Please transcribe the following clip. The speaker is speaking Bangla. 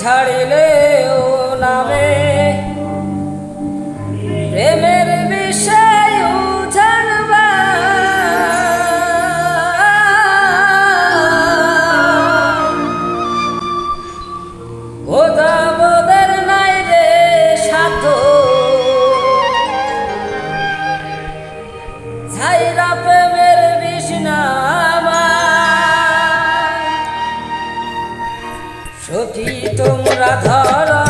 সাপের বীজ ঝাড়িলে ও নামে প্রেমের বিষয় তোমরা ধর